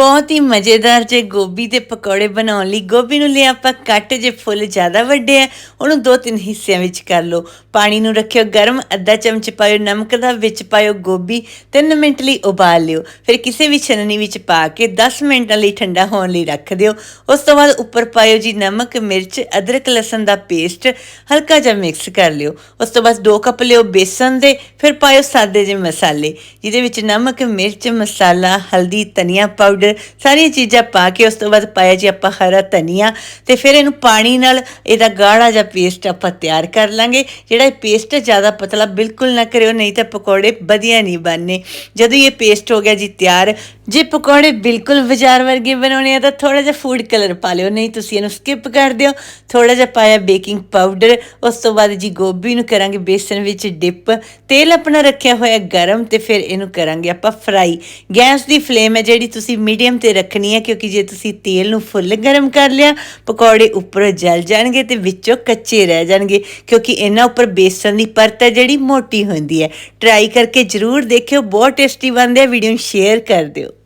ਬਹੁਤ ਹੀ ਮਜ਼ੇਦਾਰ ਜੇ ਗੋਭੀ ਦੇ ਪਕੌੜੇ ਬਣਾਉਣ ਲਈ। ਗੋਭੀ ਨੂੰ ਲਿਆ ਆਪਾਂ ਕੱਟ ਜੇ ਫੁੱਲ ਜ਼ਿਆਦਾ ਵੱਡੇ ਆ, ਉਹਨੂੰ ਦੋ ਤਿੰਨ ਹਿੱਸਿਆਂ ਵਿੱਚ ਕਰ ਲਓ। ਪਾਣੀ ਨੂੰ ਰੱਖਿਓ ਗਰਮ, ਅੱਧਾ ਚਮਚ ਪਾਇਓ ਨਮਕ ਦਾ, ਵਿੱਚ ਪਾਇਓ ਗੋਭੀ 3 ਮਿੰਟ ਲਈ ਉਬਾਲ ਲਿਓ। ਫਿਰ ਕਿਸੇ ਵੀ ਛਨਣੀ ਵਿੱਚ ਪਾ ਕੇ 10 ਮਿੰਟਾਂ ਲਈ ਠੰਡਾ ਹੋਣ ਲਈ ਰੱਖ ਦਿਓ। ਉਸ ਤੋਂ ਬਾਅਦ ਉੱਪਰ ਪਾਇਓ ਜੀ ਨਮਕ, ਮਿਰਚ, ਅਦਰਕ, ਲਸਣ ਦਾ ਪੇਸਟ, ਹਲਕਾ ਜਿਹਾ ਮਿਕਸ ਕਰ ਲਿਓ। ਉਸ ਤੋਂ ਬਾਅਦ 2 ਕੱਪ ਲਿਓ ਬੇਸਨ ਦੇ, ਫਿਰ ਪਾਇਓ ਸਾਦੇ ਜਿਹੇ ਮਸਾਲੇ, ਜਿਹਦੇ ਵਿੱਚ ਨਮਕ, ਮਿਰਚ, ਮਸਾਲਾ, ਹਲਦੀ, ਧਨੀਆ ਪਾਊਡਰ ਸਾਰੀਆਂ ਚੀਜ਼ਾਂ ਪਾ ਕੇ ਉਸ ਤੋਂ ਬਾਅਦ ਪਾਇਆ ਜੀ ਆਪਾਂ ਹਰਾ ਧਨੀਆ ਤੇ ਫਿਰ ਇਹਨੂੰ ਪਾਣੀ ਨਾਲ ਇਹਦਾ ਗਾੜਾ ਜਿਹਾ ਪੇਸਟ ਆਪਾਂ ਤਿਆਰ ਕਰ ਲਾਂਗੇ। ਜਿਹੜਾ ਇਹ ਪੇਸਟ ਜ਼ਿਆਦਾ ਪਤਲਾ ਬਿਲਕੁਲ ਨਾ ਕਰਿਓ, ਨਹੀਂ ਤਾਂ ਪਕੌੜੇ ਵਧੀਆ ਨਹੀਂ ਬਣਨੇ। ਜਦੋਂ ਇਹ ਪੇਸਟ ਹੋ ਗਿਆ ਜੀ ਤਿਆਰ ਜੇ ਪਕੌੜੇ ਬਿਲਕੁਲ ਬਾਜ਼ਾਰ ਵਰਗੇ ਬਣਾਉਣੇ ਆ, ਤਾਂ ਥੋੜਾ ਜਿਹਾ ਫੂਡ ਕਲਰ ਪਾ ਲਿਓ। ਨਹੀਂ, ਤੁਸੀਂ ਇਹਨੂੰ ਸਕਿਪ ਕਰ ਦਿਓ। ਥੋੜਾ ਜਿਹਾ ਪਾਇਆ ਬੇਕਿੰਗ ਪਾਊਡਰ ਉਸ ਤੋਂ ਬਾਅਦ ਜੀ ਗੋਭੀ ਨੂੰ ਕਰਾਂਗੇ ਬੇਸਨ ਵਿੱਚ ਡਿਪ ਤੇਲ ਆਪਣਾ ਰੱਖਿਆ ਹੋਇਆ ਗਰਮ ਤੇ ਫਿਰ ਇਹਨੂੰ ਕਰਾਂਗੇ ਆਪਾਂ ਫਰਾਈ ਗੈਸ ਦੀ ਫਲੇਮ ਹੈ ਜਿਹੜੀ ਤੁਸੀਂ ਮੀਡੀਅਮ ਤੇ ਰੱਖਣੀ ਹੈ, ਕਿਉਂਕਿ ਜੇ ਤੁਸੀਂ ਤੇਲ ਨੂੰ ਫੁੱਲ ਗਰਮ ਕਰ ਲਿਆ, ਪਕੌੜੇ ਉੱਪਰੋਂ ਜਲ ਜਾਣਗੇ ਤੇ ਵਿੱਚੋਂ ਕੱਚੇ ਰਹਿ ਜਾਣਗੇ, ਕਿਉਂਕਿ ਇਹਨਾਂ ਉੱਪਰ ਬੇਸਨ ਦੀ ਪਰਤ ਹੈ ਜਿਹੜੀ ਮੋਟੀ ਹੁੰਦੀ ਹੈ। ਟਰਾਈ ਕਰਕੇ ਜਰੂਰ ਦੇਖਿਓ, ਬਹੁਤ ਟੇਸਟੀ ਬਣਦੇ ਆ। ਵੀਡੀਓ ਨੂੰ ਸ਼ੇਅਰ ਕਰ ਦਿਓ।